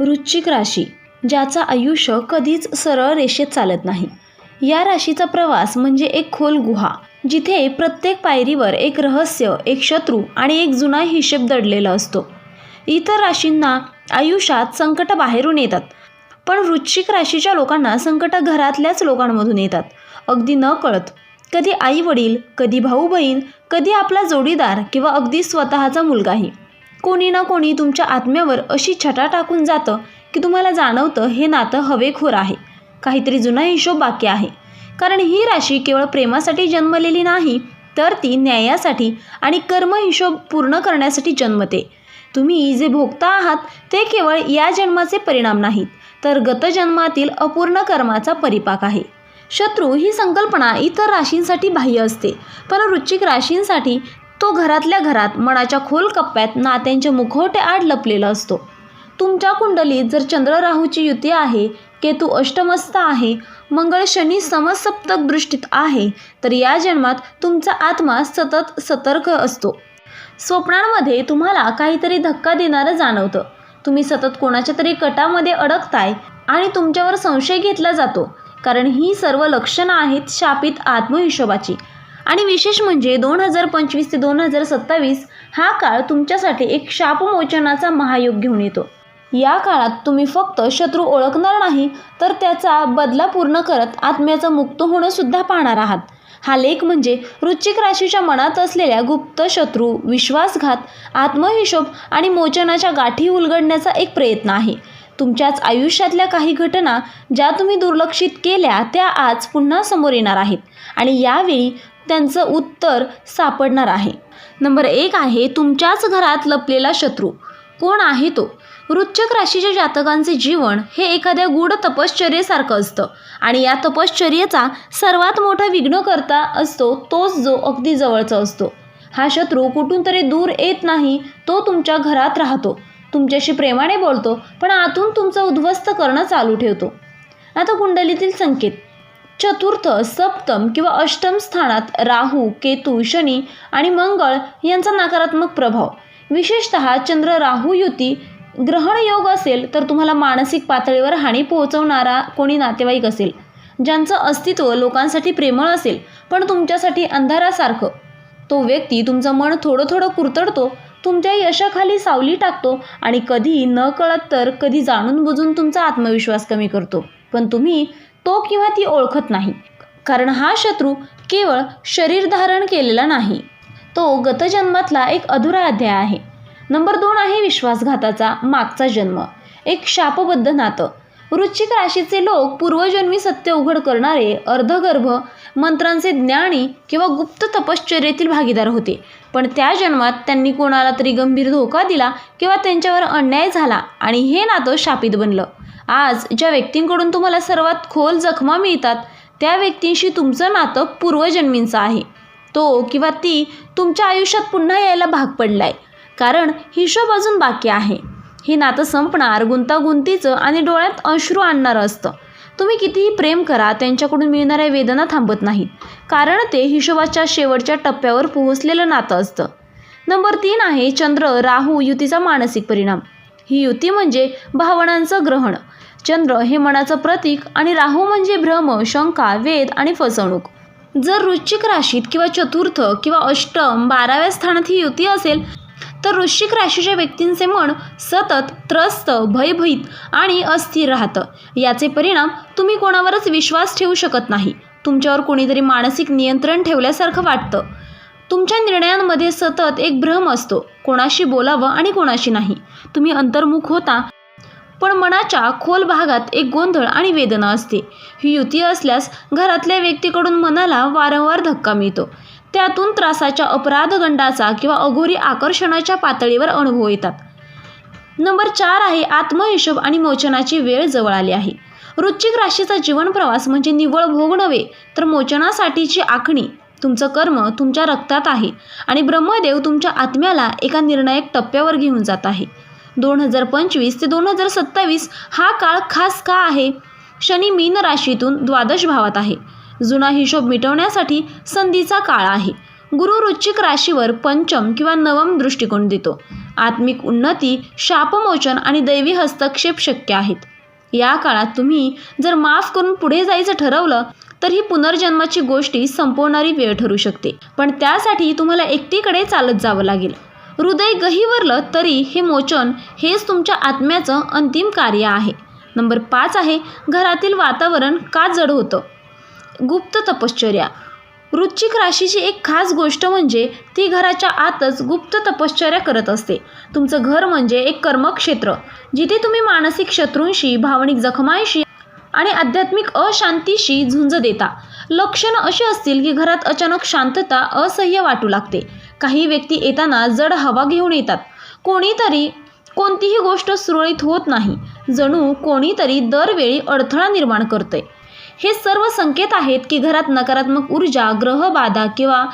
वृश्चिक राशी ज्याचं आयुष्य कधीच सरळ रेषेत चालत नाही. या राशीचा प्रवास म्हणजे एक खोल गुहा जिथे प्रत्येक पायरीवर एक रहस्य एक शत्रू आणि एक जुना हिशेब दडलेला असतो. इतर राशींना आयुष्यात संकट बाहेरून येतात पण वृश्चिक राशीच्या लोकांना संकट घरातल्याच लोकांमधून येतात. अगदी न कळत कधी आई वडील कधी भाऊ बहीण कधी आपला जोडीदार किंवा अगदी स्वतःचा मुलगाही. कोणी ना कोणी तुमच्या आत्म्यावर अशी छटा टाकून जातं की तुम्हाला जाणवतं हे नातं हवेखोर आहे. काहीतरी जुना हिशोब बाकी आहे. कारण ही राशी केवळ प्रेमासाठी जन्मलेली नाही तर ती न्यायासाठी आणि कर्म हिशोब पूर्ण करण्यासाठी जन्मते. तुम्ही जे भोगता आहात ते केवळ या जन्माचे परिणाम नाहीत तर गतजन्मातील अपूर्ण कर्माचा परिपाक आहे. शत्रू ही संकल्पना इतर राशींसाठी बाह्य असते पण वृश्चिक राशींसाठी तो घरातल्या घरात मनाच्या खोल कप्प्यात नात्यांच्या मुखवटे आड लपलेला असतो. तुमच्या कुंडलीत जर चंद्र राहूची युती आहे केतू अष्टमस्त आहे मंगळ शनी समसप्तक दृष्टीत आहे तर या जन्मात तुमचा आत्मा सतत सतर्क असतो. स्वप्नांमध्ये तुम्हाला काहीतरी धक्का देणारं जाणवतं. तुम्ही सतत कोणाच्या तरी कटामध्ये अडकताय आणि तुमच्यावर संशय घेतला जातो कारण ही सर्व लक्षणं आहेत शापित आत्महिशोबाची. आणि विशेष म्हणजे दोन हजार पंचवीस ते दोन हजार सत्तावीस हा काळ तुमच्यासाठी एक शापमोचनाचा महायोग घेऊन येतो. या काळात तुम्ही फक्त शत्रू ओळखणार नाही तर त्याचा बदला पूर्ण करत आत्म्याचं मुक्त होणं सुद्धा पाहणार आहात. हा लेख म्हणजे वृश्चिक राशीच्या मनात असलेल्या गुप्त शत्रू विश्वासघात आत्महिशोब आणि मोचनाच्या गाठी उलगडण्याचा एक प्रयत्न आहे. तुमच्याच आयुष्यातल्या काही घटना ज्या तुम्ही दुर्लक्षित केल्या त्या आज पुन्हा समोर येणार आहेत. आणि यावेळी त्यांचं उत्तर सापडणार आहे. नंबर एक आहे तुमच्याच घरात लपलेला शत्रू. कोण आहे तो? वृश्चिक राशीच्या जातकांचे जीवन हे एखाद्या गूढ तपश्चर्येसारखं असतं आणि या तपश्चर्येचा सर्वात मोठा विघ्नकर्ता असतो तोच जो अगदी जवळचा असतो. हा शत्रू कुठून तरी दूर येत नाही तो तुमच्या घरात राहतो. तुमच्याशी प्रेमाने बोलतो पण आतून तुमचं उद्ध्वस्त करणं चालू ठेवतो. आता कुंडलीतील संकेत. चतुर्थ सप्तम किंवा अष्टम स्थानात राहू केतू शनी आणि मंगळ यांचा नकारात्मक प्रभाव. विशेषतः चंद्र राहू युती ग्रहण योग असेल तर तुम्हाला मानसिक पातळीवर हानी पोहोचवणारा कोणी नातेवाईक असेल ज्यांचं अस्तित्व लोकांसाठी प्रेमळ असेल पण तुमच्यासाठी अंधारासारखं. तो व्यक्ती तुमचं मन थोडं थोडं कुरतडतो तुमच्या यशाखाली सावली टाकतो आणि कधी न कळत तर कधी जाणून बुजून तुमचा आत्मविश्वास कमी करतो. पण तुम्ही तो किंवा ती ओळखत नाही. कारण हा शत्रू केवळ शरीर धारण केलेला नाही. तो गतजन्मातला एक अधुरा अध्याय आहे. नंबर दोन आहे विश्वासघाताचा मागचा जन्म. एक शापबद्ध नातं. वृश्चिक राशीचे लोक पूर्वजन्मी सत्य उघड करणारे अर्धगर्भ मंत्रांचे ज्ञानी किंवा गुप्त तपश्चर्येतील भागीदार होते. पण त्या जन्मात त्यांनी कोणाला तरी गंभीर धोका दिला किंवा त्यांच्यावर अन्याय झाला आणि हे नातं शापित बनलं. आज ज्या व्यक्तींकडून तुम्हाला सर्वात खोल जखमा मिळतात त्या व्यक्तींशी तुमचं नातं पूर्वजन्मींचं आहे. तो किंवा ती तुमच्या आयुष्यात पुन्हा यायला भाग पडलाय. कारण हिशोब अजून बाकी आहे. हे नातं संपणार गुंतागुंतीचं आणि डोळ्यात अश्रू आणणारं असतं. तुम्ही कितीही प्रेम करा त्यांच्याकडून मिळणाऱ्या वेदना थांबत नाहीत. कारण ते हिशोबाच्या शेवटच्या टप्प्यावर पोहोचलेलं नातं असतं. नंबर तीन आहे चंद्र राहू युतीचा मानसिक परिणाम. ही युती म्हणजे भावनांचं ग्रहण. चंद्र हे मनाचं प्रतीक आणि राहू म्हणजे भ्रम शंका वेद आणि फसवणूक. जर वृश्चिक राशीत किंवा चतुर्थ किंवा अष्टम बाराव्या स्थानात ही युती असेल तर वृश्चिक राशीच्या व्यक्तींचे मन सतत त्रस्त भयभीत आणि अस्थिर राहतं. याचे परिणाम तुम्ही कोणावरच विश्वास ठेवू शकत नाही. तुमच्यावर कोणीतरी मानसिक नियंत्रण ठेवल्यासारखं वाटतं. तुमच्या निर्णयांमध्ये सतत एक भ्रम असतो. कोणाशी बोलावं आणि कोणाशी नाही. तुम्ही अंतर्मुख होता पण मनाच्या खोल भागात एक गोंधळ आणि वेदना असते. ही युती असल्यास घरातल्या व्यक्तीकडून मनाला वारंवार धक्का मिळतो. त्यातून त्रासाच्या अपराधगंडाचा किंवा अघोरी आकर्षणाच्या पातळीवर अनुभव येतात. नंबर चार आहे आत्महिशोब आणि मोचनाची वेळ जवळ आली आहे. वृश्चिक राशीचा जीवन प्रवास म्हणजे निव्वळ भोग नव्हे तर मोचनासाठीची आखणी तुमचं कर्म तुमच्या रक्तात आहे आणि ब्रह्मदेव तुमच्या आत्म्याला एका निर्णायक टप्प्यावर घेऊन जात आहे. दोन हजार पंचवीस ते दोन हजार सत्तावीस हा काळ खास का आहे? शनी मीन राशीतून द्वादश भावात आहे. जुना हिशोब मिटवण्यासाठी संधीचा काळ आहे. गुरु वृश्चिक राशीवर पंचम किंवा नवम दृष्टिकोन देतो. आत्मिक उन्नती शापमोचन आणि दैवी हस्तक्षेप शक्य आहेत. या काळात तुम्ही जर माफ करून पुढे जायचं ठरवलं तर ही पुनर्जन्माची गोष्टी संपवणारी वेळ ठरू शकते. पण त्यासाठी तुम्हाला एकटीकडे चालत जावं लागेल. हृदय गहिवरलं तरी हे मोचन हेच तुमच्या आत्म्याचं अंतिम कार्य आहे. नंबर पाच आहे घरातील वातावरण का जड होतं? गुप्त तपश्चर्या. वृश्चिक राशीची एक खास गोष्ट म्हणजे ती घराच्या आतच गुप्त तपश्चर्या करत असते. तुमचं घर म्हणजे एक कर्मक्षेत्र जिथे तुम्ही मानसिक शत्रूंशी भावनिक जखमांशी आणि आध्यात्मिक अशांतीशी झुंज देता. लक्षणं अशी असतील की घरात अचानक शांतता असह्य वाटू लागते. काही व्यक्ती येताना जड हवा घेऊन येतात. कोणीतरी कोणतीही गोष्ट सुरळीत होत नाही. जणू कोणीतरी दरवेळी अडथळा निर्माण करते हे सर्व संकेत आहेत की घरात नकारात्मक ऊर्जा ग्रहबाधा किंवा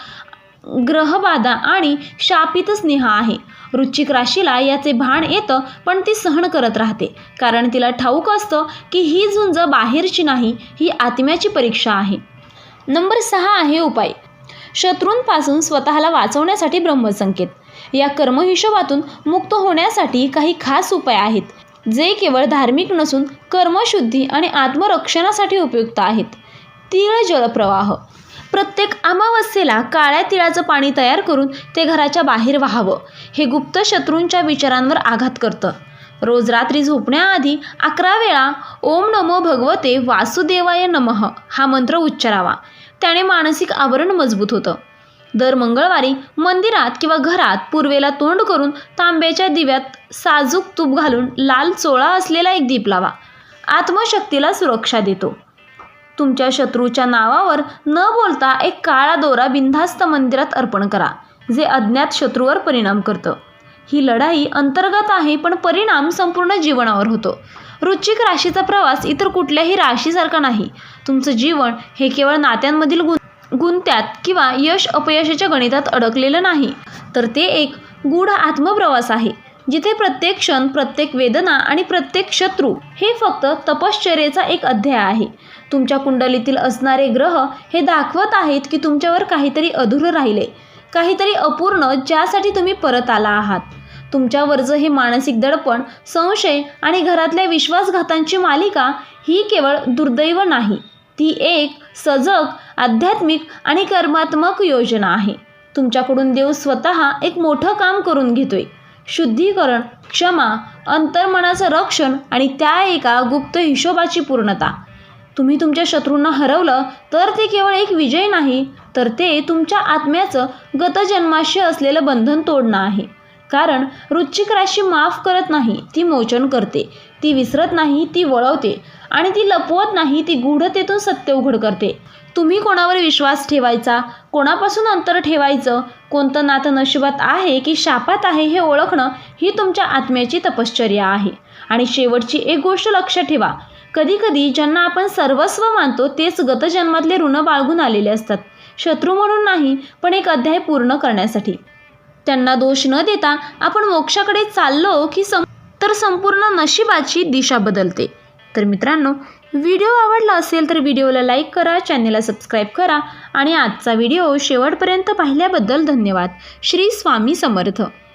ग्रहबाधा आणि शापित स्नेह आहे. वृश्चिक राशीला याचे भान येतं पण ती सहन करत राहते. कारण तिला ठाऊक असतं की ही झुंज बाहेरची नाही ही आत्म्याची परीक्षा आहे. नंबर सहा आहे उपाय. शत्रूंपासून स्वतःला वाचवण्यासाठी ब्रह्मसंकेत. या कर्महिशोबातून मुक्त होण्यासाठी काही खास उपाय आहेत जे केवळ धार्मिक नसून कर्मशुद्धी आणि आत्मरक्षणासाठी उपयुक्त आहेत. तीळ जलप्रवाह. प्रत्येक अमावस्येला काळ्या तिळाचं पाणी तयार करून ते घराच्या बाहेर व्हावं हे गुप्त शत्रूंच्या विचारांवर आघात करतं. रोज रात्री झोपण्याआधी अकरा वेळा ओम नमो भगवते वासुदेवाय नमः हा मंत्र उच्चारावा. त्याने मानसिक आवरण मजबूत होतं. दर मंगळवारी मंदिरात किंवा घरात पूर्वेला तोंड करून तांब्याच्या दिव्यात साजूक तूप घालून लाल चोळा असलेला एक दीप लावा. आत्मशक्तीला सुरक्षा देतो. तुमच्या शत्रूच्या नावावर न बोलता एक काळा दोरा बिंधास्त मंदिरात अर्पण करा जे अज्ञात शत्रूवर परिणाम करतं. ही लढाई अंतर्गत आहे पण परिणाम संपूर्ण जीवनावर होतो. वृश्चिक राशीचा प्रवास इतर कुठल्याही राशीसारखा नाही. तुमचं जीवन हे केवळ नात्यांमधील गुं गुंत्यात किंवा यश अपयशाच्या गणितात अडकलेलं नाही. तर ते एक गूढ आत्मप्रवास आहे जिथे प्रत्येक क्षण प्रत्येक वेदना आणि प्रत्येक शत्रू हे फक्त तपश्चर्येचा एक अध्याय आहे. तुमच्या कुंडलीतील असणारे ग्रह हे दाखवत आहेत की तुमच्यावर काहीतरी अधुरं राहिले काहीतरी अपूर्ण ज्यासाठी तुम्ही परत आला आहात. तुमच्यावरचं हे मानसिक दडपण संशय आणि घरातल्या विश्वासघातांची मालिका ही केवळ दुर्दैव नाही ती एक सजग आध्यात्मिक आणि कर्मात्मक योजना आहे. तुमच्याकडून देव स्वतः एक मोठं काम करून घेतोय. शुद्धीकरण क्षमा अंतर्मनाचं रक्षण आणि त्या एका गुप्त हिशोबाची पूर्णता. तुम्ही तुमच्या शत्रूंना हरवलं तर ते केवळ एक विजय नाही तर ते तुमच्या आत्म्याचं गतजन्माशी असलेलं बंधन तोडणं आहे. कारण वृश्चिक राशी माफ करत नाही ती मोचन करते. ती विसरत नाही ती वळवते. आणि ती लपवत नाही ती गूढतेतून सत्य उघड करते. तुम्ही कोणावर विश्वास ठेवायचा? कोणापासून अंतर ठेवायचं? कोणतं नातं नशिबात आहे की शापात आहे हे ओळखणं ही तुमच्या आत्म्याची तपश्चर्या आहे. आणि शेवटची एक गोष्ट लक्षात ठेवा. कधीकधी ज्यांना आपण सर्वस्व मानतो तेच गतजन्मातले ऋण बाळगून आलेले असतात. शत्रू म्हणून नाही पण एक अध्याय पूर्ण करण्यासाठी. त्यांना दोष न देता आपण मोक्षाकडे चाललो की सं तर संपूर्ण नशिबाची दिशा बदलते. तर मित्रांनो व्हिडिओ आवडला असेल तर व्हिडिओला लाईक करा चॅनेलला सबस्क्राईब करा आणि आजचा व्हिडिओ शेवटपर्यंत पाहिल्याबद्दल धन्यवाद. श्री स्वामी समर्थ.